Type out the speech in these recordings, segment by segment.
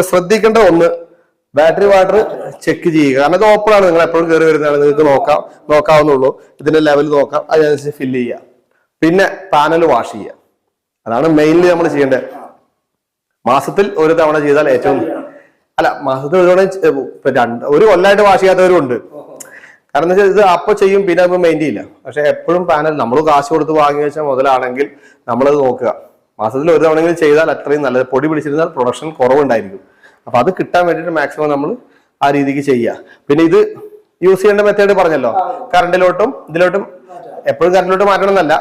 ശ്രദ്ധിക്കേണ്ട ഒന്ന് battery water check ചെയ്യുക. കാരണം ഇത് ഓപ്പൺ ആണ്. നിങ്ങൾ എപ്പോഴും കയറി വരുന്നതാണ്. നിങ്ങൾക്ക് നോക്കാം നോക്കാവുന്നുള്ളൂ ഇതിന്റെ ലെവൽ നോക്കാം. അതിനനുസരിച്ച് ഫില്ല് ചെയ്യുക. പിന്നെ പാനൽ വാഷ് ചെയ്യുക. അതാണ് മെയിൻലി നമ്മൾ ചെയ്യേണ്ടത്. മാസത്തിൽ ഒരു തവണ ചെയ്താൽ ഏറ്റവും അല്ല മാസത്തിൽ ഒരു തവണ രണ്ട് ഒരു കൊല്ലായിട്ട് വാഷ് ചെയ്യാത്തവരും ഉണ്ട്. കാരണം എന്താ വെച്ചാൽ ഇത് അപ്പൊ ചെയ്യും പിന്നെ അപ്പൊ മെയിൻ ചെയ്യില്ല. പക്ഷെ എപ്പോഴും പാനൽ നമ്മൾ കാശ് കൊടുത്ത് വാങ്ങി വെച്ച മുതലാണെങ്കിൽ നമ്മളത് നോക്കുക. മാസത്തിൽ ഒരു തവണയെങ്കിലും ചെയ്താൽ അത്രയും നല്ലത്. പൊടി പിടിച്ചിരുന്നാൽ പ്രൊഡക്ഷൻ കുറവുണ്ടായിരിക്കും. അപ്പൊ അത് കിട്ടാൻ വേണ്ടിയിട്ട് മാക്സിമം നമ്മൾ ആ രീതിക്ക് ചെയ്യുക. പിന്നെ ഇത് യൂസ് ചെയ്യേണ്ട മെത്തേഡ് പറഞ്ഞല്ലോ. കറണ്ടിലോട്ടും ഇതിലോട്ടും എപ്പോഴും കറണ്ടിലോട്ട് മാറ്റണം എന്നല്ല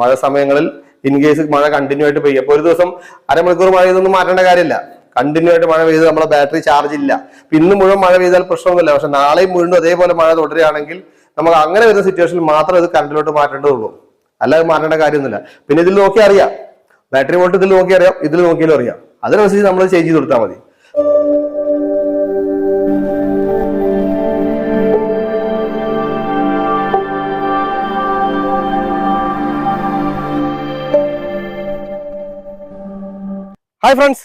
മഴ സമയങ്ങളിൽ ഇൻ കേസ് മഴ കണ്ടിന്യൂ ആയിട്ട് പെയ്യും. അപ്പോൾ ഒരു ദിവസം അരമണിക്കൂർ മഴ ചെയ്തൊന്നും മാറ്റേണ്ട കാര്യമില്ല. കണ്ടിന്യൂ ആയിട്ട് മഴ പെയ്ത് നമ്മളെ ബാറ്ററി ചാർജ് ഇല്ല. ഇന്ന് മുഴുവൻ മഴ പെയ്താൽ പ്രശ്നമൊന്നുമില്ല. പക്ഷെ നാളെയും വീണ്ടും അതേപോലെ മഴ തുടരുകയാണെങ്കിൽ നമുക്ക് അങ്ങനെ വരുന്ന സിറ്റുവേഷനിൽ മാത്രമേ ഇത് കറണ്ടിലോട്ട് മാറ്റേണ്ടതുള്ളൂ. അല്ലാതെ മാറ്റേണ്ട കാര്യമൊന്നുമില്ല. പിന്നെ ഇതിൽ നോക്കി അറിയാം. ബാറ്ററി വോൾട്ട് ഇതിൽ നോക്കി അറിയാം ഇതിൽ നോക്കിയാലും അറിയാം. അതിനനുസരിച്ച് നമ്മൾ ചേഞ്ച് ചെയ്ത് കൊടുത്താൽ മതി. ഹായ് ഫ്രണ്ട്സ്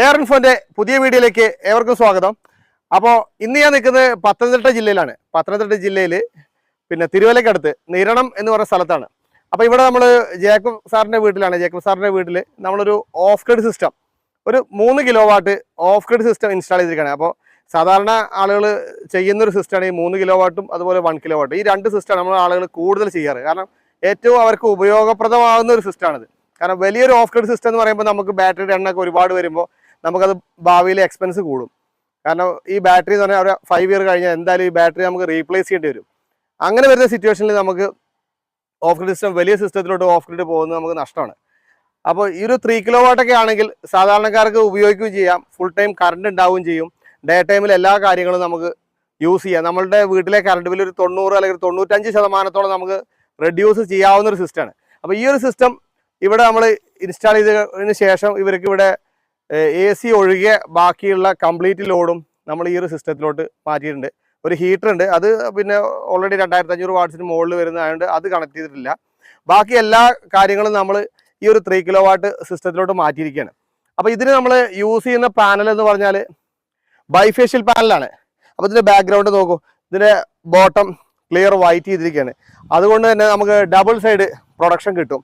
എയർ ഇൻഫോന്റെ പുതിയ വീഡിയോയിലേക്ക് ഏവർക്കും സ്വാഗതം. അപ്പോൾ ഇന്ന് ഞാൻ നിൽക്കുന്നത് പത്തനംതിട്ട ജില്ലയിലാണ്. പത്തനംതിട്ട ജില്ലയിൽ പിന്നെ തിരുവല്ലക്കടുത്ത് നിരണം എന്ന് പറയുന്ന സ്ഥലത്താണ്. അപ്പോൾ ഇവിടെ നമ്മൾ ജേക്കബ് സാറിന്റെ വീട്ടിലാണ് ജേക്കബ് സാറിന്റെ വീട്ടിൽ നമ്മളൊരു ഓഫ് ഗ്രിഡ് സിസ്റ്റം ഒരു മൂന്ന് kilo watt off grid system install ചെയ്തിരിക്കുകയാണ്. അപ്പോൾ സാധാരണ ആളുകൾ ചെയ്യുന്ന ഒരു സിസ്റ്റമാണ് ഈ മൂന്ന് കിലോ വാട്ടും അതുപോലെ വൺ കിലോ വാട്ടും ഈ രണ്ട് സിസ്റ്റമാണ് നമ്മൾ ആളുകൾ കൂടുതൽ ചെയ്യാറ്. കാരണം ഏറ്റവും അവർക്ക് ഉപയോഗപ്രദമാകുന്ന ഒരു സിസ്റ്റമാണിത് കാരണം വലിയൊരു ഓഫ് ഗ്രിഡ് സിസ്റ്റം എന്ന് പറയുമ്പോൾ നമുക്ക് ബാറ്ററിയുടെ എണ്ണൊക്കെ ഒരുപാട് വരുമ്പോൾ നമുക്കത് ഭാവിയിൽ എക്സ്പെൻസ് കൂടും. കാരണം ഈ ബാറ്ററി എന്ന് പറഞ്ഞാൽ ഒരു ഫൈവ് ഇയർ കഴിഞ്ഞാൽ എന്തായാലും ഈ ബാറ്ററി നമുക്ക് റീപ്ലേസ് ചെയ്യേണ്ടി വരും. അങ്ങനെ വരുന്ന സിറ്റുവേഷനിൽ നമുക്ക് ഓഫ് ഗ്രിഡ് സിസ്റ്റം വലിയ സിസ്റ്റത്തിലോട്ട് ഓഫ് ഗ്രിഡ് പോകുന്നത് നമുക്ക് നഷ്ടമാണ്. അപ്പോൾ ഈ ഒരു ത്രീ കിലോ വാട്ടൊക്കെ ആണെങ്കിൽ സാധാരണക്കാർക്ക് ഉപയോഗിക്കുകയും ചെയ്യാം. ഫുൾ ടൈം കറണ്ട് ഉണ്ടാവുകയും ചെയ്യും. ഡേ ടൈമിൽ എല്ലാ കാര്യങ്ങളും നമുക്ക് യൂസ് ചെയ്യാം. നമ്മളുടെ വീട്ടിലെ കറണ്ട് ബില്ല് ഒരു തൊണ്ണൂറ് അല്ലെങ്കിൽ തൊണ്ണൂറ്റഞ്ച് ശതമാനത്തോളം നമുക്ക് റെഡ്യൂസ് ചെയ്യാവുന്ന ഒരു സിസ്റ്റമാണ് അപ്പോൾ ഈ ഒരു സിസ്റ്റം ഇവിടെ നമ്മൾ ഇൻസ്റ്റാൾ ചെയ്തതിന് ശേഷം ഇവർക്ക് ഇവിടെ എ സി ഒഴികെ ബാക്കിയുള്ള കംപ്ലീറ്റ് ലോഡും നമ്മൾ ഈ ഒരു സിസ്റ്റത്തിലോട്ട് മാറ്റിയിട്ടുണ്ട്. ഒരു ഹീറ്റർ ഉണ്ട്. അത് പിന്നെ ഓൾറെഡി രണ്ടായിരത്തി അഞ്ഞൂറ് വാട്ട്സിന് മുകളിൽ വരുന്നതായതുകൊണ്ട് അത് കണക്ട് ചെയ്തിട്ടില്ല. ബാക്കി എല്ലാ കാര്യങ്ങളും നമ്മൾ ഈ ഒരു ത്രീ കിലോ വാട്ട് സിസ്റ്റത്തിലോട്ട് മാറ്റിയിരിക്കുകയാണ്. അപ്പോൾ ഇതിന് നമ്മൾ യൂസ് ചെയ്യുന്ന പാനൽ എന്ന് പറഞ്ഞാൽ ബൈഫേഷ്യൽ പാനലാണ് അപ്പോൾ ഇതിന്റെ ബാക്ക്ഗ്രൗണ്ട് നോക്കൂ. ഇതിന്റെ ബോട്ടം ക്ലിയർ വൈറ്റ് ചെയ്തിരിക്കുകയാണ്. അതുകൊണ്ട് തന്നെ നമുക്ക് ഡബിൾ സൈഡ് പ്രൊഡക്ഷൻ കിട്ടും.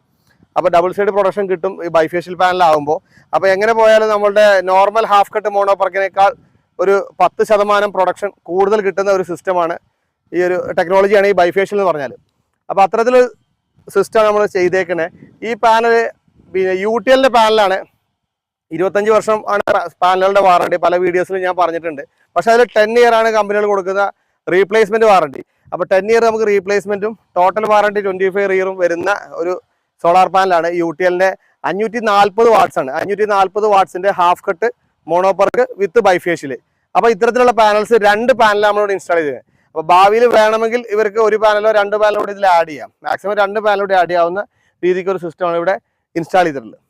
അപ്പോൾ ഡബിൾ സൈഡ് പ്രൊഡക്ഷൻ കിട്ടും ഈ ബൈഫേഷ്യൽ പാനലാകുമ്പോൾ അപ്പോൾ എങ്ങനെ പോയാലും നമ്മളുടെ നോർമൽ ഹാഫ് കട്ട് മോണോപ്പർക്കിനേക്കാൾ ഒരു പത്ത് ശതമാനം പ്രൊഡക്ഷൻ കൂടുതൽ കിട്ടുന്ന ഒരു സിസ്റ്റമാണ് ഈ ഒരു ടെക്നോളജിയാണ് ഈ ബൈഫേഷ്യൽ എന്ന് പറഞ്ഞാൽ അപ്പോൾ അത്തരത്തിൽ സിസ്റ്റം നമ്മൾ ചെയ്തേക്കണേ ഈ പാനൽ പിന്നെ യു ടി എല്ലിന്റെ പാനലാണ് ഇരുപത്തഞ്ച് വർഷം ആണ് പാനലുകളുടെ വാറണ്ടി പല വീഡിയോസിലും ഞാൻ പറഞ്ഞിട്ടുണ്ട്. പക്ഷേ അതിൽ ടെൻ ഇയർ ആണ് കമ്പനികൾ കൊടുക്കുന്ന റീപ്ലേസ്മെന്റ് വാറണ്ടി അപ്പോൾ ടെൻ ഇയർ നമുക്ക് റീപ്ലേസ്മെന്റും ടോട്ടൽ വാറണ്ടി ട്വന്റി ഫൈവ് ഇയറും വരുന്ന ഒരു സോളാർ പാനലാണ് യു ടി എല്ലിന്റെ അഞ്ഞൂറ്റി നാൽപ്പത് വാട്ട്സ് ആണ്. അഞ്ഞൂറ്റി നാൽപ്പത് വാട്ട്സിന്റെ half cut mono perc with bifacial അപ്പോൾ ഇത്തരത്തിലുള്ള പാനൽസ് രണ്ട് പാനലാണ് നമ്മളിവിടെ ഇൻസ്റ്റാൾ ചെയ്തത്. അപ്പോൾ ഭാവിയിൽ വേണമെങ്കിൽ ഇവർക്ക് ഒരു പാനലോ രണ്ട് പാനലോ കൂടി ഇതിൽ ആഡ് ചെയ്യാം. മാക്സിമം രണ്ട് പാനലോ കൂടി ആഡ് ചെയ്യാവുന്ന രീതിക്ക് ഒരു സിസ്റ്റമാണ് ഇവിടെ ഇൻസ്റ്റാൾ ചെയ്തിട്ടുള്ളത്.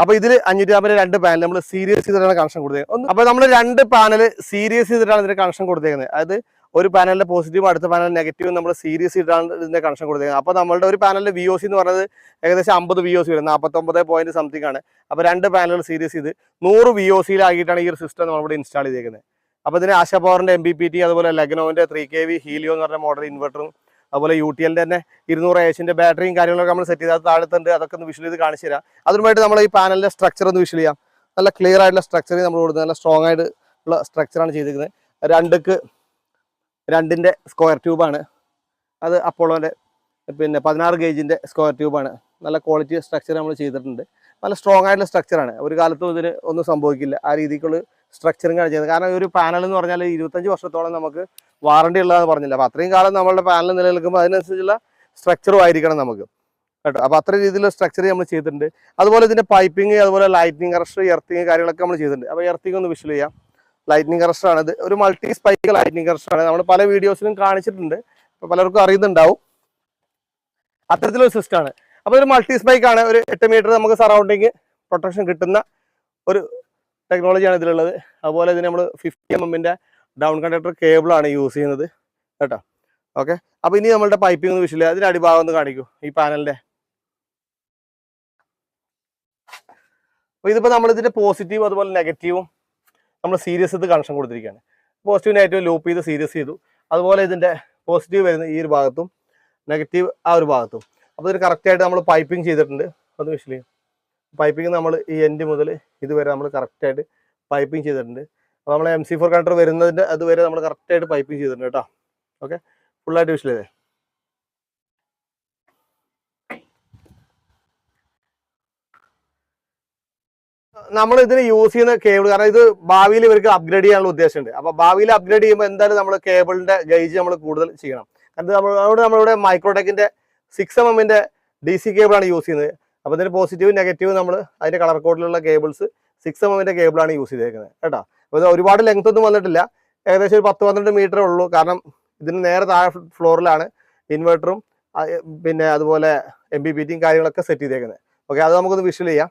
അപ്പൊ ഇതിൽ അഞ്ഞൂറ്റി അമ്പത് രണ്ട് പാനൽ നമ്മൾ സീരിയസ് ചെയ്തിട്ടാണ് കണക്ഷൻ കൊടുത്തേക്കുന്നത്. അപ്പോൾ നമ്മൾ രണ്ട് പാനൽ സീരിയസ് ചെയ്തിട്ടാണ് ഇതിന് കണക്ഷൻ കൊടുത്തേക്കുന്നത്. അതായത് ഒരു പാനലിന്റെ പോസിറ്റീവും അടുത്ത പാനൽ നെഗറ്റീവും നമ്മൾ സീരീസ് ഇട്ടാണ് ഇതിന്റെ കണക്ഷൻ കൊടുത്തേക്കുന്നത്. അപ്പൊ നമ്മളുടെ ഒരു പാനലിന്റെ വി ഒ സി എന്ന് പറയുന്നത് ഏകദേശം അമ്പത് വി ഒ സി വരും നാൽപ്പത്തൊമ്പത് പോയിന്റ് സംതിങ് ആണ്. അപ്പൊ രണ്ട് പാനലുകൾ സീരീസ് ചെയ്ത് നൂറ് വി ഒ സിയിലാക്കിയിട്ടാണ് ഈ ഒരു സിസ്റ്റം നമ്മളിവിടെ ഇൻസ്റ്റാൾ ചെയ്തേക്കുന്നത്. അപ്പൊ ഇതിന് ആശ പവറിന്റെ എം ബി പി ടി അതുപോലെ ലെഗ്നോവിന്റെ ത്രീ കെ വി ഹീലിയോ എന്ന് പറഞ്ഞ മോഡൽ ഇൻവെർട്ടറും അതുപോലെ യു ടി എല്ലിന്റെ തന്നെ ഇരുന്നൂറ് ഏഷ്യന്റെ ബാറ്ററിയും കാര്യങ്ങളൊക്കെ നമ്മൾ സെറ്റ് ചെയ്താൽ താഴത്തുണ്ട് അതൊക്കെ ഒന്ന് വിഷ്വൽ ചെയ്ത് കാണിച്ചു തരാം. അതിനുമായിട്ട് നമ്മൾ ഈ പാനലിന്റെ സ്ട്രക്ചർ ഒന്ന് വിഷ്വൽ ചെയ്യാം. നല്ല ക്ലിയർ ആയിട്ടുള്ള സ്ട്രക്ചർ നമ്മൾ കൊടുക്കുന്നത് നല്ല സ്ട്രോങ് ആയിട്ടുള്ള സ്ട്രക്ചറാണ് ചെയ്തിരിക്കുന്നത് രണ്ടുക്ക് രണ്ടിന്റെ സ്ക്വയർ ട്യൂബാണ് അത് അപ്പോളോന്റെ പിന്നെ പതിനാറ് ഗേജിന്റെ സ്ക്വയർ ട്യൂബാണ് നല്ല ക്വാളിറ്റി സ്ട്രക്ചർ നമ്മൾ ചെയ്തിട്ടുണ്ട്. നല്ല സ്ട്രോങ് ആയിട്ടുള്ള സ്ട്രക്ചറാണ് ഒരു കാലത്തും ഇതിന് ഒന്നും സംഭവിക്കില്ല. ആ രീതിക്കുള്ള സ്ട്രക്ചറിങ് ആണ് ചെയ്യുന്നത് കാരണം ഒരു പാനൽ എന്ന് പറഞ്ഞാൽ ഇരുപത്തഞ്ച് വർഷത്തോളം നമുക്ക് വാറണ്ടി ഉള്ളതെന്ന് പറഞ്ഞില്ല. അപ്പോൾ അത്രയും കാലം നമ്മളുടെ പാനൽ നിലനിൽക്കുമ്പോൾ അതിനനുസരിച്ചുള്ള സ്ട്രക്ചറും ആയിരിക്കണം നമുക്ക്. കേട്ടോ? അപ്പോൾ അത്ര രീതിയിലുള്ള സ്ട്രക്ചർ നമ്മൾ ചെയ്തിട്ടുണ്ട്. അതുപോലെ ഇതിന്റെ പൈപ്പിംഗ് അതുപോലെ ലൈറ്റിംഗ് കറക്ഷൻ എർത്തിങ് കാര്യങ്ങളൊക്കെ നമ്മൾ ചെയ്തിട്ടുണ്ട്. അപ്പോൾ എർത്തിങ് ഒന്ന് വിഷ്വൽ ചെയ്യാം. ലൈറ്റിംഗ് കറസ്റ്റർ ആണ്. ഇത് ഒരു മൾട്ടി സ്പൈക്ക് ലൈറ്റ്നിങ് കറസ്റ്റർ ആണ്. നമ്മൾ പല വീഡിയോസിലും കാണിച്ചിട്ടുണ്ട്. പലർക്കും അറിയുന്നുണ്ടാവും. അത്തരത്തിലൊരു സിസ്റ്റം ആണ്. അപ്പോൾ ഒരു മൾട്ടി സ്പൈക്ക് ആണ്. ഒരു എട്ട് മീറ്റർ നമുക്ക് സറൗണ്ടിങ് പ്രൊട്ടക്ഷൻ കിട്ടുന്ന ഒരു ടെക്നോളജിയാണ് ഇതിലുള്ളത്. അതുപോലെ ഇതിന് നമ്മൾ ഫിഫ്റ്റി എം എമ്മിന്റെ ഡൗൺ കണ്ടക്ടർ കേബിളാണ് യൂസ് ചെയ്യുന്നത്. കേട്ടോ? ഓക്കെ അപ്പോൾ ഇനി നമ്മളുടെ പൈപ്പിംഗ് ഒന്നും വിഷയമില്ല അതിന്റെ അടിഭാഗം ഒന്ന് കാണിക്കൂ. ഈ പാനലിന്റെ അപ്പോൾ ഇതിപ്പോൾ പോസിറ്റീവും പോസിറ്റീവ് അതുപോലെ നെഗറ്റീവും നമ്മൾ സീരിയസ് ഇത് കണക്ഷൻ കൊടുത്തിരിക്കുകയാണ്. പോസിറ്റീവ് നെഗറ്റീവ് ലൂപ്പ് ചെയ്ത് സീരിയസ് ചെയ്തു. അതുപോലെ ഇതിന്റെ പോസിറ്റീവ് വരുന്ന ഈ ഒരു ഭാഗത്തും നെഗറ്റീവ് ആ ഒരു ഭാഗത്തും. അപ്പോൾ ഇതിന് കറക്റ്റായിട്ട് നമ്മൾ പൈപ്പിംഗ് ചെയ്തിട്ടുണ്ട്. അത് വിഷയം പൈപ്പിംഗ് നമ്മൾ ഈ എൻഡ് മുതൽ ഇതുവരെ നമ്മൾ കറക്റ്റായിട്ട് പൈപ്പിംഗ് ചെയ്തിട്ടുണ്ട്. അപ്പോൾ നമ്മൾ എം സി ഫോർ കണ്ടർ വരുന്നതിന്റെ അതുവരെ നമ്മൾ കറക്റ്റായിട്ട് പൈപ്പിംഗ് ചെയ്തിട്ടുണ്ട് കേട്ടോ. ഓക്കെ ഫുള്ളായിട്ട് വിഷയം നമ്മൾ ഇതിന് യൂസ് ചെയ്യുന്ന കേബിൾ കാരണം ഇത് ഭാവിയിൽ ഇവർക്ക് അപ്ഗ്രേഡ് ചെയ്യാനുള്ള ഉദ്ദേശമുണ്ട്. അപ്പൊ ഭാവിയിൽ അപ്ഗ്രേഡ് ചെയ്യുമ്പോൾ എന്തായാലും നമ്മൾ കേബിളിന്റെ ഗൈജ് നമ്മൾ കൂടുതൽ ചെയ്യണം. കാരണം നമ്മളോട് നമ്മളിവിടെ മൈക്രോടെക്കിന്റെ സിക്സ് എം എമ്മിന്റെ ഡി സി കേബിളാണ് യൂസ് ചെയ്യുന്നത്. അപ്പൊ ഇതിന് പോസിറ്റീവ് നെഗറ്റീവ് നമ്മൾ അതിന്റെ കളർ കോഡിലുള്ള കേബിൾസ് സിക്സ് എം എമ്മിന്റെ കേബിളാണ് യൂസ് ചെയ്തേക്കുന്നത്. കേട്ടോ? അപ്പോൾ ഇത് ഒരുപാട് ലെങ്ത് ഒന്നും വന്നിട്ടില്ല. ഏകദേശം ഒരു പത്ത് പന്ത്രണ്ട് മീറ്ററേ ഉള്ളൂ. കാരണം ഇതിന് നേരെ താഴെ ഫ്ലോറിലാണ് ഇൻവെർട്ടറും പിന്നെ അതുപോലെ എം ബി ബി ടിയും കാര്യങ്ങളൊക്കെ സെറ്റ് ചെയ്തേക്കുന്നത്. ഓക്കെ അത് നമുക്കൊന്ന് വിഷ്വൽ ചെയ്യാം.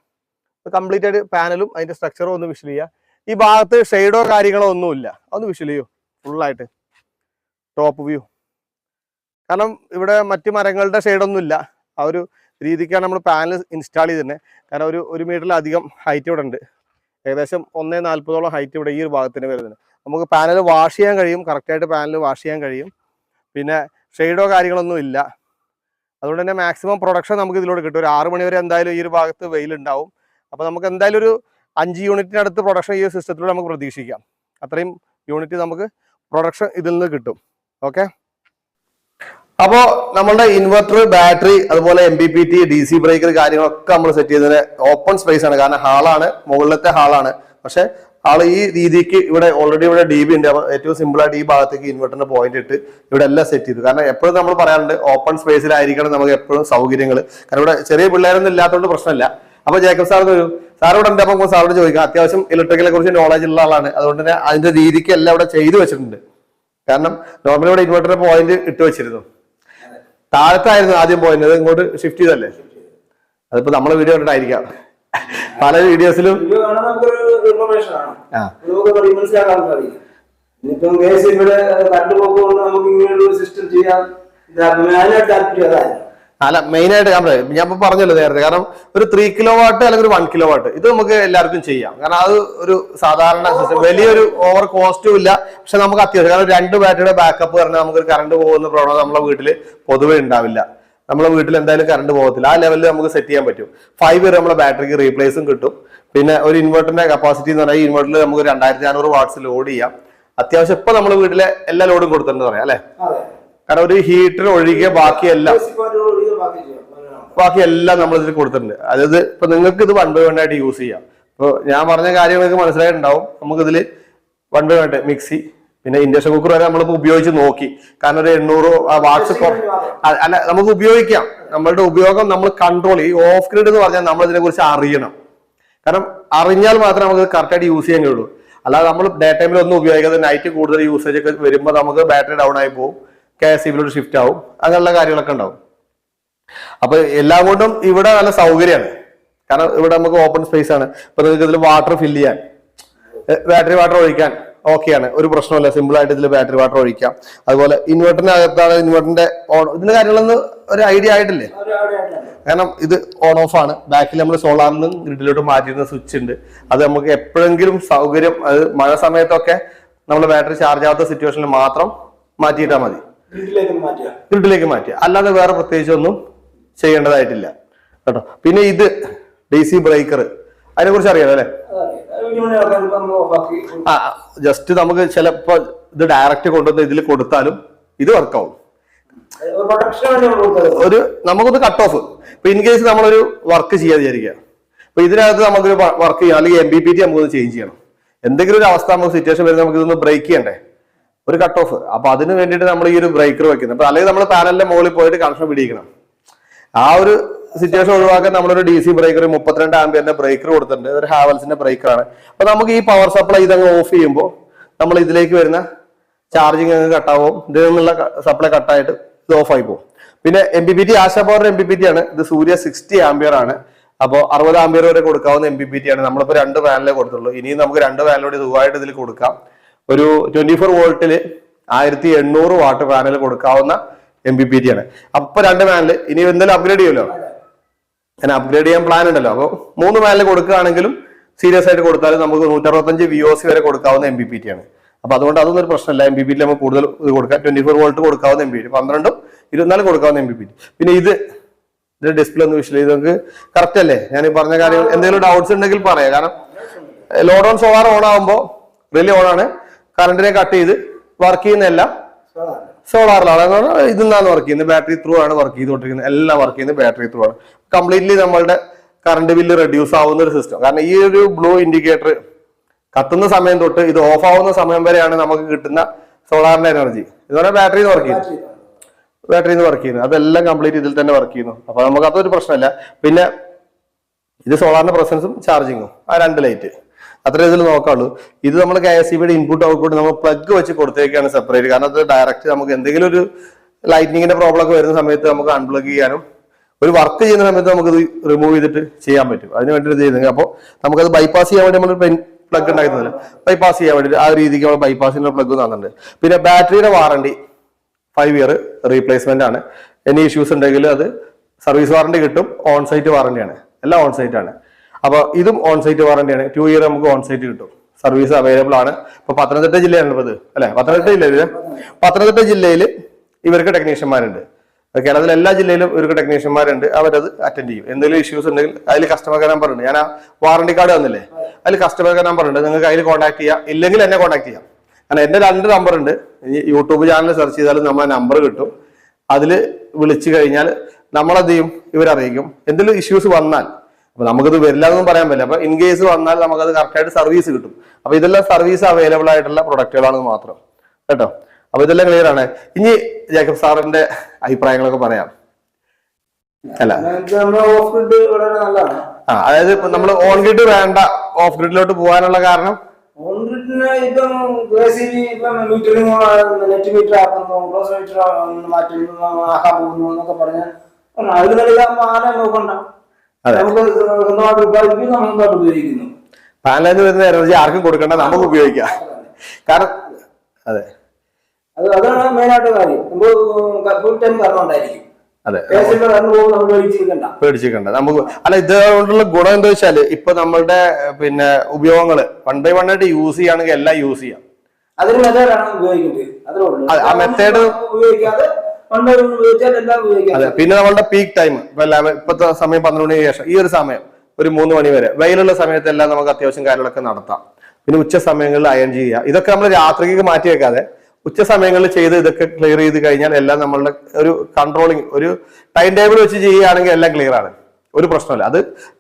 കംപ്ലീറ്റ് ആയിട്ട് പാനലും അതിന്റെ സ്ട്രക്ചറും ഒന്ന് വിഷ്വൽ ചെയ്യുക ഈ ഭാഗത്ത് ഷെയ്ഡോ കാര്യങ്ങളോ ഒന്നുമില്ല. അതൊന്ന് വിഷ്വൽ ചെയ്യൂ. ഫുള്ളായിട്ട് ടോപ്പ് വ്യൂ കാരണം ഇവിടെ മറ്റു മരങ്ങളുടെ ഷെയ്ഡൊന്നും ഇല്ല. ആ ഒരു രീതിക്കാണ് നമ്മൾ പാനൽ ഇൻസ്റ്റാൾ ചെയ്തിരുന്നത് കാരണം ഒരു ഒരു മീറ്ററിലധികം ഹൈറ്റ് ഇവിടെ ഉണ്ട്. ഏകദേശം ഒന്നേ നാൽപ്പതോളം ഹൈറ്റ് ഇവിടെ ഈ ഒരു ഭാഗത്തിന് വരുന്നുണ്ട്. നമുക്ക് പാനൽ വാഷ് ചെയ്യാൻ കഴിയും. കറക്റ്റായിട്ട് പാനൽ വാഷ് ചെയ്യാൻ കഴിയും. പിന്നെ ഷെയ്ഡോ കാര്യങ്ങളൊന്നും ഇല്ല. അതുകൊണ്ട് തന്നെ മാക്സിമം പ്രൊഡക്ഷൻ നമുക്ക് ഇതിലൂടെ കിട്ടും. ഒരു ആറ് മണിവരെ എന്തായാലും ഈ ഒരു ഭാഗത്ത് വെയിലുണ്ടാവും. അപ്പോൾ നമുക്ക് എന്തായാലും ഒരു അഞ്ച് യൂണിറ്റിനടുത്ത് പ്രൊഡക്ഷൻ ഈ സിസ്റ്റത്തിലൂടെ നമുക്ക് പ്രതീക്ഷിക്കാം. അത്രയും യൂണിറ്റ് നമുക്ക് പ്രൊഡക്ഷൻ ഇതിൽ നിന്ന് കിട്ടും. ഓക്കെ അപ്പോൾ നമ്മളുടെ ഇൻവെർട്ടർ ബാറ്ററി അതുപോലെ M B P T D C breaker കാര്യങ്ങളൊക്കെ നമ്മൾ സെറ്റ് ചെയ്തത് ഓപ്പൺ സ്പേസ് ആണ്. കാരണം ഹാളാണ് മുകളിലത്തെ ഹാളാണ് പക്ഷെ ആൾ ഈ രീതിക്ക് ഇവിടെ ഓൾറെഡി ഇവിടെ ഡി ബി ഉണ്ട്. അപ്പോൾ ഏറ്റവും സിമ്പിൾ ആയിട്ട് ഈ ഭാഗത്തേക്ക് ഇൻവെർട്ടറിന്റെ പോയിന്റ് ഇട്ട് ഇവിടെ എല്ലാം സെറ്റ് ചെയ്തു. കാരണം എപ്പോഴും നമ്മൾ പറയാറുണ്ട് ഓപ്പൺ സ്പേസിലായിരിക്കണം നമുക്ക് എപ്പോഴും സൗകര്യങ്ങൾ കാരണം ഇവിടെ ചെറിയ പിള്ളേരൊന്നും ഇല്ലാത്തതുകൊണ്ട് പ്രശ്നമില്ല. അപ്പൊ ജേക്കബ് സാർ വരും സാറോട് എന്റെ അപ്പം സാറോട് ചോദിക്കാം. അത്യാവശ്യം ഇലക്ട്രിക്കലെ കുറിച്ച് നോളജ് ഉള്ള ആളാണ്. അതുകൊണ്ട് തന്നെ അതിന്റെ രീതിക്ക് എല്ലാം ഇവിടെ ചെയ്തു വെച്ചിട്ടുണ്ട്. കാരണം നോർമലി ഇവിടെ ഇൻവെർട്ടറിന്റെ പോയിന്റ് ഇട്ട് വെച്ചിരുന്നു. താഴത്തായിരുന്നു ആദ്യം പോയിന്റ് അത് ഇങ്ങോട്ട് ഷിഫ്റ്റ് ചെയ്തല്ലേ? അതിപ്പോ നമ്മളെ വീഡിയോ കണ്ടിട്ടായിരിക്കാം. പല വീഡിയോസിലും ഇവിടെ കണ്ടുപോകുമ്പോൾ നമുക്ക് ഇങ്ങനെയുള്ള സിസ്റ്റം ചെയ്യാം. അതിനായിട്ട് താല്പര്യം അതായിരുന്നു അല്ല മെയിൻ ആയിട്ട് ഞാൻ പറയാം. ഞാൻ ഇപ്പൊ പറഞ്ഞല്ലോ നേരത്തെ കാരണം ഒരു ത്രീ കിലോ വാട്ട് അല്ലെങ്കിൽ ഒരു വൺ കിലോ വാട്ട് ഇത് നമുക്ക് എല്ലാവർക്കും ചെയ്യാം. കാരണം അത് ഒരു സാധാരണ സിസ്റ്റം വലിയൊരു ഓവർ കോസ്റ്റും ഇല്ല. പക്ഷെ നമുക്ക് അത്യാവശ്യം കാരണം രണ്ട് ബാറ്ററിയുടെ ബാക്കപ്പ് പറഞ്ഞാൽ നമുക്ക് കറണ്ട് പോകുന്ന പ്രോബ്ലം നമ്മളെ വീട്ടിൽ പൊതുവേ ഉണ്ടാവില്ല. നമ്മളെ വീട്ടിൽ എന്തായാലും കറണ്ട് പോകത്തില്ല. ആ ലെവലിൽ നമുക്ക് സെറ്റ് ചെയ്യാൻ പറ്റും. ഫൈവ് ഇയർ നമ്മളെ ബാറ്ററിക്ക് റീപ്ലേസും കിട്ടും. പിന്നെ ഒരു ഇൻവെർട്ടറിന്റെ കപ്പാസിറ്റി എന്ന് പറഞ്ഞാൽ ഈ ഇൻവെർട്ടറിൽ നമുക്ക് രണ്ടായിരത്തി നാനൂറ് വാട്ട്സ് ലോഡ് ചെയ്യാം. അത്യാവശ്യം ഇപ്പൊ നമ്മുടെ വീട്ടിലെ എല്ലാ ലോഡും കൊടുത്തിട്ടുണ്ട് പറയാം അല്ലെ? കാരണം ഒരു ഹീറ്റർ ഒഴികെ ബാക്കിയെല്ലാം ബേസിക് പാർട്ടുകൾ ഇത് ബാക്കി ചെയ്യാം അങ്ങനെ. ബാക്കി എല്ലാം നമ്മൾ ഇതിൽ കൊടുത്തിട്ടുണ്ട്. അതായത് ഇപ്പൊ നിങ്ങൾക്ക് ഇത് വൺ ബൈ വൺ ആയിട്ട് യൂസ് ചെയ്യാം. ഇപ്പോൾ ഞാൻ പറഞ്ഞ കാര്യങ്ങളൊക്കെ മനസ്സിലായിട്ടുണ്ടാവും. നമുക്ക് ഇതിൽ വൺ ബൈ വൺ ആയിട്ട് മിക്സി പിന്നെ ഇൻഡക്ഷൻ കുക്കർ വരെ നമ്മളിപ്പോൾ ഉപയോഗിച്ച് നോക്കി. കാരണം ഒരു എണ്ണൂറ് വാട്സ് അല്ല നമുക്ക് ഉപയോഗിക്കാം. നമ്മളുടെ ഉപയോഗം നമ്മൾ കൺട്രോൾ ഈ ഓഫ് ഗ്രിഡ് എന്ന് പറഞ്ഞാൽ നമ്മൾ ഇതിനെ കുറിച്ച് അറിയണം. കാരണം അറിഞ്ഞാൽ മാത്രമേ നമുക്ക് കറക്റ്റായിട്ട് യൂസ് ചെയ്യാൻ കഴിയുള്ളൂ. അല്ലാതെ നമ്മൾ ഡേ ടൈമിൽ ഒന്നും ഉപയോഗിക്കാതെ നൈറ്റ് കൂടുതൽ യൂസേജ് ഒക്കെ വരുമ്പോൾ നമുക്ക് ബാറ്ററി ഡൗൺ ആയി പോകും കെ എസ് ഇവിലോട്ട് ഷിഫ്റ്റ് ആവും. അങ്ങനെയുള്ള കാര്യങ്ങളൊക്കെ ഉണ്ടാവും. അപ്പൊ എല്ലാം കൊണ്ടും ഇവിടെ നല്ല സൗകര്യമാണ്. കാരണം ഇവിടെ നമുക്ക് ഓപ്പൺ സ്പേസ് ആണ്. ഇപ്പൊ നിങ്ങൾക്ക് ഇതിൽ വാട്ടർ ഫില്ല് ചെയ്യാൻ ബാറ്ററി വാട്ടർ ഒഴിക്കാൻ ഓക്കെയാണ് ഒരു പ്രശ്നമല്ല സിമ്പിൾ ആയിട്ട് ഇതിൽ ബാറ്ററി വാട്ടർ ഒഴിക്കാം. അതുപോലെ ഇൻവെർട്ടറിന്റെ അകത്താണ് ഇൻവെർട്ടറിന്റെ ഓൺ ഇതിന്റെ കാര്യങ്ങളൊന്നും ഒരു ഐഡിയ ആയിട്ടില്ലേ. കാരണം ഇത് ഓൺ ഓഫ് ആണ്. ബാക്കിൽ നമ്മൾ സോളാറിൽ നിന്നും ഗ്രിഡിലോട്ട് മാറ്റിയിരുന്ന സ്വിച്ച് ഉണ്ട്. അത് നമുക്ക് എപ്പോഴെങ്കിലും സൗകര്യം അത് മഴ സമയത്തൊക്കെ നമ്മൾ ബാറ്ററി ചാർജ് ആവാത്ത സിറ്റുവേഷനിൽ മാത്രം മാറ്റിയിട്ടാൽ മതി. ഗ്രിഡിലേക്ക് മാറ്റിയ. ഗ്രിഡിലേക്ക് മാറ്റുക അല്ലാതെ വേറെ പ്രത്യേകിച്ചൊന്നും ചെയ്യേണ്ടതായിട്ടില്ല. കേട്ടോ. പിന്നെ ഇത് ഡി സി ബ്രേക്കർ അതിനെ കുറിച്ച് അറിയാലോ അല്ലെ? ആ ജസ്റ്റ് നമുക്ക് ചിലപ്പോ ഇത് ഡയറക്റ്റ് കൊണ്ടുവന്ന് ഇതിൽ കൊടുത്താലും ഇത് വർക്കാവും ഒരു നമുക്കൊന്ന് കട്ട് ഓഫ് ഇപ്പൊ ഇൻ കേസ് നമ്മളൊരു വർക്ക് ചെയ്യാൻ വിചാരിക്കുക. അപ്പൊ ഇതിനകത്ത് നമുക്കൊരു വർക്ക് ചെയ്യാം. അല്ലെങ്കിൽ എം ബി പി ടി നമുക്കൊന്ന് ചേഞ്ച് ചെയ്യണം. എന്തെങ്കിലും ഒരു അവസ്ഥ നമുക്ക് സിറ്റുവേഷൻ വരുന്നത് നമുക്ക് ഇതൊന്ന് ബ്രേക്ക് ചെയ്യണ്ടേ? ഒരു കട്ട് ഓഫ് അപ്പൊ അതിന് വേണ്ടിയിട്ട് നമ്മൾ ഈ ഒരു ബ്രേക്കർ വെക്കുന്നത് അപ്പൊ അല്ലെങ്കിൽ നമ്മൾ പാനലിന്റെ മുകളിൽ പോയിട്ട് കണക്ഷൻ പിടിക്കണം ആ ഒരു സിറ്റുവേഷൻ ഒഴിവാക്കാൻ നമ്മളൊരു ഡി സി ബ്രേക്കർ മുപ്പത്തിരണ്ട് ആംബിയറിന്റെ ബ്രേക്കർ കൊടുത്തിട്ടുണ്ട്. ഇതൊരു ഹാവൽസിന്റെ ബ്രേക്കറാണ് അപ്പൊ നമുക്ക് ഈ പവർ സപ്ലൈ ഇതങ്ങ് ഓഫ് ചെയ്യുമ്പോൾ നമ്മൾ ഇതിലേക്ക് വരുന്ന ചാർജിങ് അങ്ങ് കട്ടാവും ഇതിൽ നിന്നുള്ള സപ്ലൈ കട്ടായിട്ട് ഇത് ഓഫ് ആയി പോകും. പിന്നെ M B P T Asha power M B P T ആണ്. ഇത് സൂര്യ സിക്സ്റ്റി ആംബിയർ ആണ്. അപ്പോൾ അറുപത് ആംബിയർ വരെ കൊടുക്കാവുന്ന എം ബി പി ടി ആണ്. നമ്മളിപ്പോൾ രണ്ട് പാനലേ കൊടുത്തുള്ളൂ. ഇനിയും നമുക്ക് രണ്ട് പാനലോട് സുഖമായിട്ട് ഇതിൽ കൊടുക്കാം. ഒരു ട്വന്റി ഫോർ വോൾട്ടിൽ ആയിരത്തി എണ്ണൂറ് വാട്ട് പാനൽ കൊടുക്കാവുന്ന എം ബി പി ടി ആണ്. അപ്പൊ രണ്ട് പാനൽ ഇനി എന്തെങ്കിലും അപ്ഗ്രേഡ് ചെയ്യുമല്ലോ? അങ്ങനെ അപ്ഗ്രേഡ് ചെയ്യാൻ പ്ലാൻ ഉണ്ടല്ലോ. അപ്പോൾ മൂന്ന് പാനൽ കൊടുക്കുകയാണെങ്കിലും സീരിയസ് ആയിട്ട് കൊടുത്താലും നമുക്ക് നൂറ്ററുപത്തഞ്ച് വി ഒ സി വരെ കൊടുക്കാവുന്ന എം ബി പി ടി ആണ്. അപ്പൊ അതുകൊണ്ട് അതൊന്നും ഒരു പ്രശ്നമില്ല. എം ബി പി ടി നമുക്ക് കൂടുതൽ ഇത് കൊടുക്കാം. ട്വന്റി ഫോർ വോൾട്ട് കൊടുക്കാവുന്ന എം ബി പി പന്ത്രണ്ടും ഇരുപത്തിനാലും കൊടുക്കാവുന്ന എം ബി പി ടി പിന്നെ ഇത് ഡിസ്പ്ലേ ഒന്ന് വിഷയം നമുക്ക് കറക്റ്റ് അല്ലേ? ഞാൻ ഈ പറഞ്ഞ കാര്യങ്ങൾ എന്തെങ്കിലും ഡൗട്ട്സ് ഉണ്ടെങ്കിൽ പറയാം. കാരണം ലോഡ് ഓൺ സോളാർ ഓൺ ആകുമ്പോൾ റിലേ ഓൺ ആണ്. കറണ്ടിനെ കട്ട് ചെയ്ത് വർക്ക് ചെയ്യുന്ന എല്ലാം സോളാറിലാണ്. ഇതിൽ ഇതിന്നാണ് വർക്ക് ചെയ്യുന്നത്? ബാറ്ററി ത്രൂ ആണ് വർക്ക് ചെയ്തുകൊണ്ടിരിക്കുന്നത്. എല്ലാം വർക്ക് ചെയ്യുന്നത് ബാറ്ററി ത്രൂ ആണ്. കംപ്ലീറ്റ്ലി നമ്മളുടെ കറണ്ട് ബില്ല് റെഡ്യൂസ് ആവുന്ന ഒരു സിസ്റ്റം കാരണം ഈ ഒരു ബ്ലൂ ഇൻഡിക്കേറ്റർ കത്തുന്ന സമയം തൊട്ട് ഇത് ഓഫ് ആവുന്ന സമയം വരെയാണ് നമുക്ക് കിട്ടുന്ന സോളാറിന്റെ എനർജി ഇതുപോലെ ബാറ്ററി വർക്ക് ചെയ്യുന്നു ബാറ്ററിന്ന് വർക്ക് ചെയ്യുന്നത്. അതെല്ലാം കംപ്ലീറ്റ് ഇതിൽ തന്നെ വർക്ക് ചെയ്യുന്നു. അപ്പൊ നമുക്ക് അതൊരു പ്രശ്നമല്ല. പിന്നെ ഇത് സോളാറിന്റെ പ്രസൻസും ചാർജിങ്ങും ആ രണ്ട് ലൈറ്റ് അത്ര ഇതിൽ നോക്കാവുള്ളൂ. ഇത് നമ്മൾ കെ എസ് ബിയുടെ ഇൻപുട്ട് ഔട്ട്പുട്ട് നമ്മൾ പ്ലഗ് വെച്ച് കൊടുത്തേക്കാണ് സെപ്പറേറ്റ് കാരണം അത് ഡയറക്റ്റ് നമുക്ക് എന്തെങ്കിലും ഒരു ലൈറ്റിനിങ്ങിന്റെ പ്രോബ്ലം ഒക്കെ വരുന്ന സമയത്ത് നമുക്ക് അൺപ്ലഗ് ചെയ്യാനും ഒരു വർക്ക് ചെയ്യുന്ന സമയത്ത് നമുക്ക് ഇത് റിമൂവ് ചെയ്തിട്ട് ചെയ്യാൻ പറ്റും. അതിന് വേണ്ടി ഇത് ചെയ്യുന്നത്. അപ്പോൾ നമുക്കത് ബൈപ്പാസ് ചെയ്യാൻ വേണ്ടി നമ്മൾ പ്ലഗ് ഉണ്ടാക്കുന്നില്ല ബൈപ്പാസ് ചെയ്യാൻ വേണ്ടി ആ രീതിക്ക് നമ്മൾ ബൈപ്പാസിന്റെ പ്ലഗ് തന്നിട്ടുണ്ട്. പിന്നെ ബാറ്ററിയുടെ വാറണ്ടി ഫൈവ് ഇയർ റീപ്ലേസ്മെന്റ് ആണ്. എനി ഇഷ്യൂസ് ഉണ്ടെങ്കിൽ അത് സർവീസ് വാറണ്ടി കിട്ടും. ഓൺ സൈറ്റ് വാറണ്ടിയാണ് എല്ലാം ഓൺ സൈറ്റ് ആണ്. അപ്പോൾ ഇതും ഓൺ സൈറ്റ് വാറണ്ടിയാണ് ടു ഇയർ നമുക്ക് ഓൺ സൈറ്റ് കിട്ടും. സർവീസ് അവൈലബിൾ ആണ്. ഇപ്പൊ പത്തനംതിട്ട ജില്ലയാണ് ഇത് അല്ലെ? പത്തനംതിട്ട ജില്ലയിൽ പത്തനംതിട്ട ജില്ലയിൽ ഇവർക്ക് ടെക്നീഷ്യന്മാരുണ്ട് കേരളത്തിലെ എല്ലാ ജില്ലയിലും ഇവർക്ക് ടെക്നീഷ്യന്മാരുണ്ട് അവരത് അറ്റൻഡ് ചെയ്യും. എന്തെങ്കിലും ഇഷ്യൂസ് ഉണ്ടെങ്കിൽ അതിൽ കസ്റ്റമർ കെയർ നമ്പർ ഉണ്ട്. ഞാൻ ആ വാറണ്ടി കാർഡ് തന്നില്ലേ അതിൽ കസ്റ്റമർ കെയർ നമ്പർ ഉണ്ട്. നിങ്ങൾക്ക് അതിൽ കോൺടാക്ട് ചെയ്യാം. ഇല്ലെങ്കിൽ എന്നെ കോൺടാക്ട് ചെയ്യാം. കാരണം എന്റെ രണ്ട് നമ്പർ ഉണ്ട്. യൂട്യൂബ് ചാനൽ സെർച്ച് ചെയ്താലും നമ്മളെ നമ്പർ കിട്ടും. അതിൽ വിളിച്ചു കഴിഞ്ഞാൽ നമ്മളെന്ത് ചെയ്യും? ഇവരറിയിക്കും എന്തെങ്കിലും ഇഷ്യൂസ് വന്നാൽ അപ്പൊ നമുക്കത് വരില്ല എന്നും പറയാൻ പറ്റില്ല. അപ്പൊ ഇൻ കേസ് വന്നാൽ നമുക്കത് കറക്റ്റായിട്ട് സർവീസ് കിട്ടും. അപ്പൊ ഇതെല്ലാം സർവീസ് അവൈലബിൾ ആയിട്ടുള്ള പ്രൊഡക്റ്റുകളാണ് മാത്രം. കേട്ടോ? അപ്പൊ ഇതെല്ലാം ക്ലിയർ ആണ്. ഇനി ജേക്കബ് സാറിന്റെ അഭിപ്രായങ്ങളൊക്കെ പറയാം. അല്ല. ആ അതായത് ഇപ്പൊ നമ്മൾ ഓൺ ഗ്രിഡ് വേണ്ട ഓഫ് ഗ്രിഡിലോട്ട് പോകാനുള്ള കാരണം? ഓൺ ഇപ്പം നെറ്റ് മീറ്റർ ക്ലോസ് മീറ്റർ എന്നൊക്കെ. നമുക്ക് സ്വന്തമായിട്ട് ഉത്പാദിപ്പിക്കും നമ്മൾ സ്വന്തമായിട്ട് ഉപയോഗിക്കുന്നു പാനലിൽ നിന്ന് വരുന്ന എനർജി ആർക്കും കൊടുക്കണ്ട നമുക്ക് ഉപയോഗിക്കാം. കാരണം അതെ. അത് അതാണ് മെയിനായിട്ട് കാര്യം. ഫുൾ ടൈം കറണ്ട് ഉണ്ടായിരിക്കും. നമ്മൾ ഒഴിച്ചിരിക്കണ്ട പേടിച്ചിട്ടുണ്ട് നമുക്ക് അല്ല ഇതുകൊണ്ടുള്ള ഗുണം എന്താ വെച്ചാൽ ഇപ്പൊ നമ്മളുടെ പിന്നെ ഉപയോഗങ്ങൾ വൺ ബൈ വൺ ആയിട്ട് യൂസ് ചെയ്യുകയാണെങ്കിൽ എല്ലാം യൂസ് ചെയ്യാം. അതിന് മെത്തേഡാണ് ഉപയോഗിക്കേണ്ടത്. അത്രേ ആ മെത്തേഡ് ഉപയോഗിക്കാതെ അതെ പിന്നെ നമ്മളുടെ പീക്ക് ടൈം ഇപ്പത്തെ സമയം പന്ത്രണ്ട് മണിക്ക് ശേഷം ഈ ഒരു സമയം ഒരു മൂന്ന് മണി വരെ വെയിലുള്ള സമയത്തെല്ലാം നമുക്ക് അത്യാവശ്യം കാര്യങ്ങളൊക്കെ നടത്താം. പിന്നെ ഉച്ച സമയങ്ങളിൽ അയൺ ചെയ്യുക. ഇതൊക്കെ നമ്മൾ രാത്രിക്ക് മാറ്റി വെക്കാതെ ഉച്ച സമയങ്ങളിൽ ചെയ്ത് ഇതൊക്കെ ക്ലിയർ ചെയ്ത് കഴിഞ്ഞാൽ എല്ലാം നമ്മളുടെ ഒരു കൺട്രോളിങ് ഒരു ടൈം ടേബിൾ വെച്ച് ചെയ്യുകയാണെങ്കിൽ എല്ലാം ക്ലിയർ ആണ്. ഒരു പ്രശ്നമല്ല. അത്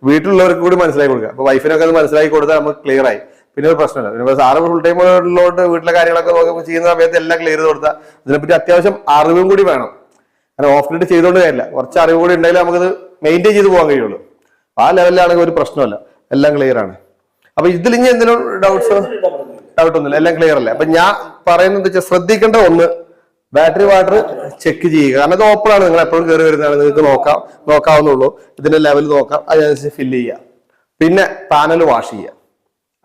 വീട്ടിലുള്ളവർക്ക് കൂടി മനസ്സിലാക്കി കൊടുക്കുക. അപ്പൊ വൈഫിനൊക്കെ അത് മനസ്സിലാക്കി കൊടുത്താൽ നമുക്ക് ക്ലിയർ ആയി. പിന്നെ ഒരു പ്രശ്നമില്ല. പിന്നെ സാറ് ഫുൾ ടൈം ഉള്ളതുകൊണ്ട് വീട്ടിലെ കാര്യങ്ങളൊക്കെ നോക്കി ചെയ്യുന്ന സമയത്ത് എല്ലാം ക്ലിയർ ചെയ്ത് കൊടുത്താൽ ഇതിനെപ്പറ്റി അത്യാവശ്യം അറിവും കൂടി വേണം. കാരണം ഓഫ് ഗ്രിഡ് ചെയ്തുകൊണ്ട് കാര്യമില്ല. കുറച്ച് അറിവ് കൂടി ഉണ്ടെങ്കിൽ നമുക്കത് മെയിന്റെയിൻ ചെയ്ത് പോകാൻ കഴിയുള്ളൂ. ആ ലെവലിലാണെങ്കിൽ ഒരു പ്രശ്നമല്ല. എല്ലാം ക്ലിയർ ആണ്. അപ്പൊ ഇതിൽ ഇനി എന്തെങ്കിലും ഡൗട്ട്സ് ഡൗട്ട് ഒന്നുമില്ല. എല്ലാം ക്ലിയർ അല്ലേ? അപ്പൊ ഞാൻ പറയുന്നത് വെച്ചാൽ ശ്രദ്ധിക്കേണ്ട ഒന്ന് ബാറ്ററി വാട്ടർ ചെക്ക് ചെയ്യുക. കാരണം ഇത് ഓപ്പൺ ആണ്. നിങ്ങൾ എപ്പോഴും കയറി വരുന്നതാണ്. നിങ്ങൾക്ക് നോക്കാം. നോക്കാവുന്നുള്ളൂ ഇതിന്റെ ലെവൽ നോക്കാം. അതിനനുസരിച്ച് ഫില്ല് ചെയ്യുക. പിന്നെ പാനൽ വാഷ് ചെയ്യുക.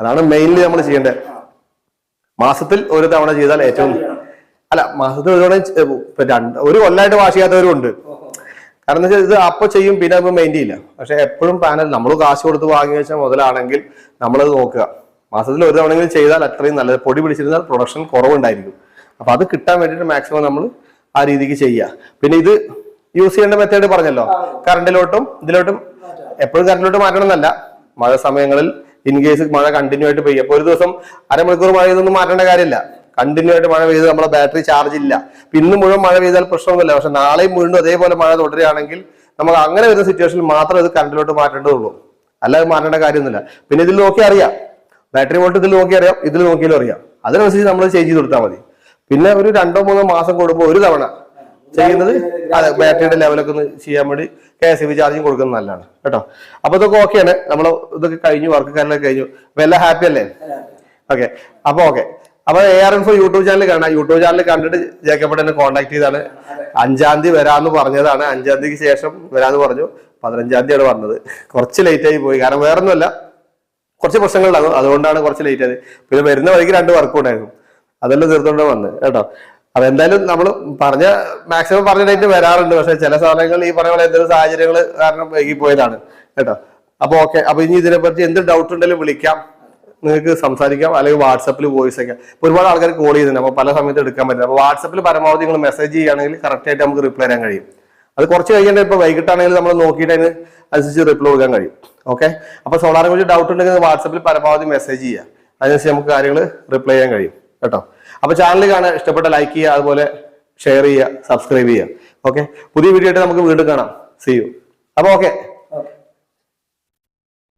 അതാണ് മെയിൻലി നമ്മൾ ചെയ്യേണ്ടത്. മാസത്തിൽ ഒരു തവണ ചെയ്താൽ ഏറ്റവും അല്ല മാസത്തിൽ ഒരു തവണ രണ്ട് ഒരു കൊല്ലമായിട്ട് വാഷ് ചെയ്യാത്തവരും ഉണ്ട്. കാരണം എന്താ വെച്ചാൽ ഇത് അപ്പൊ ചെയ്യും പിന്നെ അപ്പൊ മെയിൻ ചെയ്യില്ല. പക്ഷെ എപ്പോഴും പാനൽ നമ്മൾ കാശ് കൊടുത്ത് വാങ്ങി വെച്ച മുതലാണെങ്കിൽ നമ്മളത് നോക്കുക. മാസത്തിൽ ഒരു തവണയെങ്കിലും ചെയ്താൽ അത്രയും നല്ലത്. പൊടി പിടിച്ചിരുന്നാൽ പ്രൊഡക്ഷൻ കുറവുണ്ടായിരിക്കും. അപ്പൊ അത് കിട്ടാൻ വേണ്ടിയിട്ട് മാക്സിമം നമ്മൾ ആ രീതിക്ക് ചെയ്യുക. പിന്നെ ഇത് യൂസ് ചെയ്യേണ്ട മെത്തേഡ് പറഞ്ഞല്ലോ. കറണ്ടിലോട്ടും ഇതിലോട്ടും എപ്പോഴും കറണ്ടിലോട്ട് മാറ്റണം എന്നല്ല മഴ സമയങ്ങളിൽ ഇൻ കേസ് മഴ കണ്ടിന്യൂ ആയിട്ട് പെയ്യും. അപ്പൊ ഒരു ദിവസം അരമണിക്കൂർ മഴ ഇതൊന്നും മാറ്റേണ്ട കാര്യമില്ല. കണ്ടിന്യൂ ആയിട്ട് മഴ പെയ്ത് നമ്മുടെ ബാറ്ററി ചാർജ് ഇല്ല. ഇന്ന് മുഴുവൻ മഴ പെയ്താൽ പ്രശ്നമൊന്നുമില്ല. പക്ഷെ നാളെയും വീണ്ടും അതേപോലെ മഴ തുടരുകയാണെങ്കിൽ നമുക്ക് അങ്ങനെ വരുന്ന സിറ്റുവേഷനിൽ മാത്രം ഇത് കറണ്ടിലോട്ട് മാറ്റേണ്ടതുള്ളൂ. അല്ലാതെ മാറ്റേണ്ട കാര്യമൊന്നുമില്ല. പിന്നെ ഇതിൽ നോക്കി അറിയാം. ബാറ്ററി വോൾട്ട് ഇതിൽ നോക്കി അറിയാം. ഇതിൽ നോക്കിയാലും അറിയാം. അതിനനുസരിച്ച് നമ്മൾ ചേഞ്ച് ചെയ്ത് കൊടുത്താൽ മതി. പിന്നെ ഒരു രണ്ടോ മൂന്നോ മാസം കൂടുമ്പോൾ ഒരു തവണ ചെയ്യുന്നത്? അതെ ബാറ്ററിയുടെ ലെവലൊക്കെ ഒന്ന് ചെയ്യാൻ വേണ്ടി കെ എസ് ബി ചാർജിങ് കൊടുക്കുന്നത് നല്ലതാണ് കേട്ടോ? അപ്പൊ ഇതൊക്കെ ഓക്കെയാണ് നമ്മൾ ഇതൊക്കെ കഴിഞ്ഞു വർക്ക് കാര്യങ്ങളൊക്കെ കഴിഞ്ഞു. അപ്പൊ എല്ലാം ഹാപ്പി അല്ലേ? ഓക്കെ അപ്പൊ ഓക്കെ അപ്പൊ A R info YouTube channel കാണാം. യൂട്യൂബ് ചാനൽ കണ്ടിട്ട് ജേക്കബ് എന്നെ കോൺടാക്ട് ചെയ്താണ്. അഞ്ചാം തീയതി വരാന്ന് പറഞ്ഞതാണ്. അഞ്ചാം തീയതിക്ക് ശേഷം വരാന്ന് പറഞ്ഞു. പതിനഞ്ചാം തീയതിയാണ് പറഞ്ഞത് കുറച്ച് ലേറ്റ് ആയി പോയി. കാരണം വേറൊന്നുമല്ല. കുറച്ച് പ്രശ്നങ്ങളുണ്ടാകും അതുകൊണ്ടാണ് കുറച്ച് ലേറ്റ് ആയത്. പിന്നെ വരുന്ന വഴിക്ക് രണ്ട് വർക്കും ഉണ്ടായിരുന്നു. അതെല്ലാം തീർത്തോണ്ട് വന്ന് കേട്ടോ? അപ്പൊ എന്തായാലും നമ്മൾ പറഞ്ഞ മാക്സിമം പറഞ്ഞ ഡേറ്റ് വരാറുണ്ട്. പക്ഷെ ചില സാധനങ്ങൾ ഈ പറഞ്ഞ പോലെ എന്തെങ്കിലും സാഹചര്യങ്ങൾ കാരണം വൈകി പോയതാണ് കേട്ടോ. അപ്പൊ ഓക്കെ അപ്പൊ ഇനി ഇതിനെപ്പറ്റി എന്ത് ഡൗട്ട് ഉണ്ടെങ്കിലും വിളിക്കാം. നിങ്ങൾക്ക് സംസാരിക്കാം. അല്ലെങ്കിൽ വാട്സപ്പിൽ വോയിസ് ഒക്കെ. ഒരുപാട് ആൾക്കാർ കോൾ ചെയ്തിട്ടുണ്ട് അപ്പൊ പല സമയത്ത് എടുക്കാൻ പറ്റില്ല. അപ്പൊ വാട്സപ്പിൽ പരമാവധി നിങ്ങൾ മെസ്സേജ് ചെയ്യുകയാണെങ്കിൽ കറക്റ്റ് ആയിട്ട് നമുക്ക് റിപ്ലൈ തരാൻ കഴിയും. അത് കുറച്ച് കഴിഞ്ഞിട്ട് ഇപ്പൊ വൈകിട്ടാണെങ്കിൽ നമ്മൾ നോക്കിയിട്ട് അതിന് അനുസരിച്ച് റിപ്ലൈ കൊടുക്കാൻ കഴിയും. ഓക്കെ അപ്പൊ സോളാറിനെ കുറിച്ച് ഡൗട്ട് ഉണ്ടെങ്കിൽ വാട്സപ്പിൽ പരമാവധി മെസ്സേജ് ചെയ്യുക. അതിനനുസരിച്ച് നമുക്ക് കാര്യങ്ങൾ റിപ്ലൈ ചെയ്യാൻ കഴിയും. കേട്ടോ? അപ്പൊ ചാനൽ കാണാൻ ഇഷ്ടപ്പെട്ട ലൈക്ക് ചെയ്യുക അതുപോലെ ഷെയർ ചെയ്യുക സബ്സ്ക്രൈബ് ചെയ്യുക. ഓക്കെ പുതിയ വീഡിയോ ആയിട്ട് നമുക്ക് വീണ്ടും കാണാം. സി യു അപ്പൊ ഓക്കെ